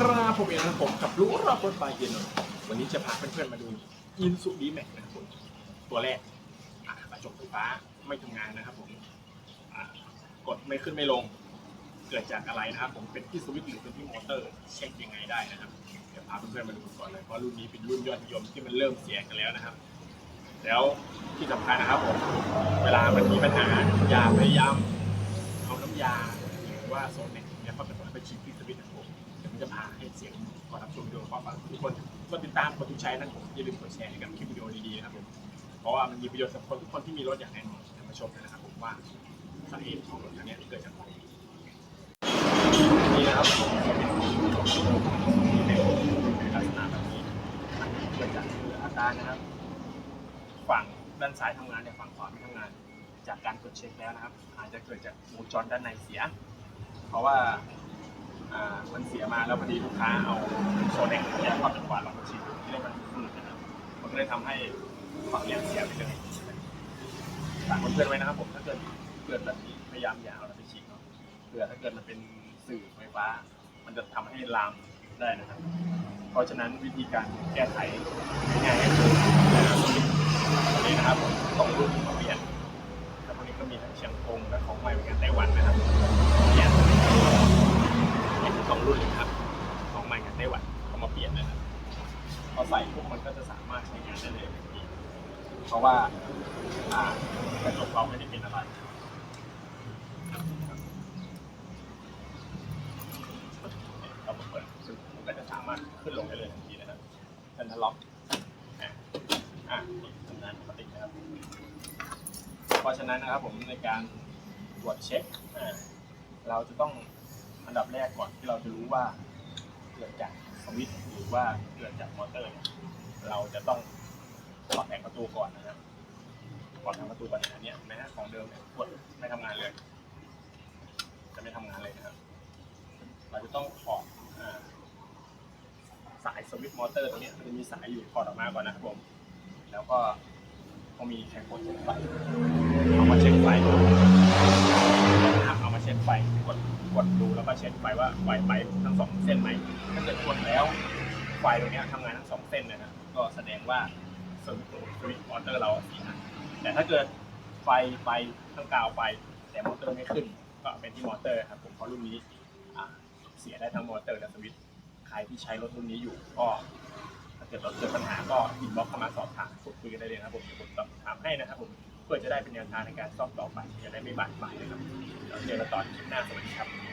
ครับผมเองนะครับผมกับรู้รอบรถไฟเย็นนวันนี้จะพาเพื่อนๆมาดูอินซูดีแม็กนะครับผมตัวแรกกระจกไฟฟ้าไม่ทำงานนะครับผมกดไม่ขึ้นไม่ลง เกิดจากอะไรนะครับ ผมเป็นที่สวิตช์หรือเป็นที่มอเตอร์ เช็คยังไงได้นะครับเดี๋ยวพาเพื่อนๆมาดูก่อนเลยเพราะรุ่นนี้เป็นรุ่นยอดนิยมที่มันเริ่มเสียกันแล้วนะครับ แล้วที่สำคัญนะครับผมเวลามันมีปัญหาอย่าพยายามเอาน้ำยาหรือว่าโซนเน็ตเนี่ยเขาไปกดไปฉีดที่สวิตช์นะครับผม เดี๋ยวมันจะพาให้เสียงก่อนรับชมวิดีโอความฝังทุกคนกดติดตามกดทุกใช้นะครับผมอย่าลืมกดแชร์ให้กับคลิปวิดีโอดีๆนะครับผมเพราะว่ามันมีประโยชน์สำหรับคนทุกคนที่มีรถอย่างแน่นอนมาชมกันนะครับผมว่าสาเหตุของรถคันนี้เกิดจากอะไรนี่นะครับผมก็เป็นในลักษณะแบบนี้เกิดจากคืออาการนะครับ ฝั่งด้านซ้ายทำงานแต่ฝั่งขวาไม่ทำงาน จากการตรวจเช็คแล้วนะครับ อาจจะเกิดจากวงจรด้านในเสีย เพราะว่า อ่ามันเสียมาแล้วพอดีลูกค้าเอาโซนแดงแยกความเป็นขวาลองมาฉีดที่ได้มันฝืดนะครับมันก็เลยทำให้ฝั่งเนี้ยเสียไปเลยฝากเพื่อนๆไว้นะครับผมถ้าเกิดเกิดแบบนี้พยายามอย่าเอาไปฉีดเนาะเผื่อถ้าเกิดมันเป็นสื่อไฟฟ้า มันจะทำให้ลามได้นะครับ เพราะฉะนั้นวิธีการแก้ไขง่ายๆก็คืออันนี้นะครับผมสองรุ่นมาเปลี่ยนแล้วพวกนี้ก็มีทั้งเชียงกงและของใหม่เหมือนกันไต้หวันนะครับ เปลี่ยนนสองรุ่นเลยครับของใหม่กับไต้หวันเขามาเปลี่ยนนะครับพอใส่ปุ๊บมันก็จะสามารถใช้งานได้เลยทันทีเพราะว่าอ่ากระจกเราไม่ได้เป็นอะไรเราเปิดมันก็จะสามารถขึ้นลงได้เลยทันทีนะครับเซ็นทรัลล็อกอะอะนี่ทำงานปกตินะครับเพราะฉะนั้นนะครับผมในการตรวจเช็คเราจะต้อง อันดับแรกก่อนที่เราจะรู้ว่าเกิดจากสวิตช์หรือว่าเกิดจากมอเตอร์เนี่ยเราจะต้องถอดแผงประตูก่อนนะครับถอดแผงประตูก่อนเนี่ยอันเนี้ยแม้ของเดิมเนี่ยกดไม่ทำงานเลย จะไม่ทำงานเลยนะครับ เราจะต้องถอดาสายสวิตช์มอเตอร์ตรงนี้มันจะมีสายอยู่ถอดออกมาก่อนนะครับผม แล้วก็ต้อมีแคมโปรเช็คไฟเอามาเช็คไฟดูนะครับเอามาเช็คไฟ กด กดดูแล้วก็ เช็คไฟว่าไฟไปทั้งสองเส้นไหมถ้าเกิดกดแล้วไฟตรงนี้ทำงานทั้งสองเส้นนะครับก็แสดงว่าสวิตช์สวิตช์มอเตอร์เราเสียแต่ถ้าเกิดไฟไปทั้งกาวไป แต่มอเตอร์ไม่ขึ้น ก็เป็นที่มอเตอร์ครับผมเพราะรุ่นนี้เสียได้ทั้งมอเตอร์และสวิตช์ใครที่ใช้รถรุ่นนี้อยู่ก็ถ้าเกิดเราเกิดปัญหาก็อินบ็อกเข้ามาสอบถามพูดคุยกันได้เลยนะครับผมผมตอบถามให้นะครับผมเพื่อจะได้เป็นแนวทางในการซ่อมต่อไปจะได้ไม่บาดหมางนะครับเราเจอกันตอนคลิปหน้าสวัสดีครับ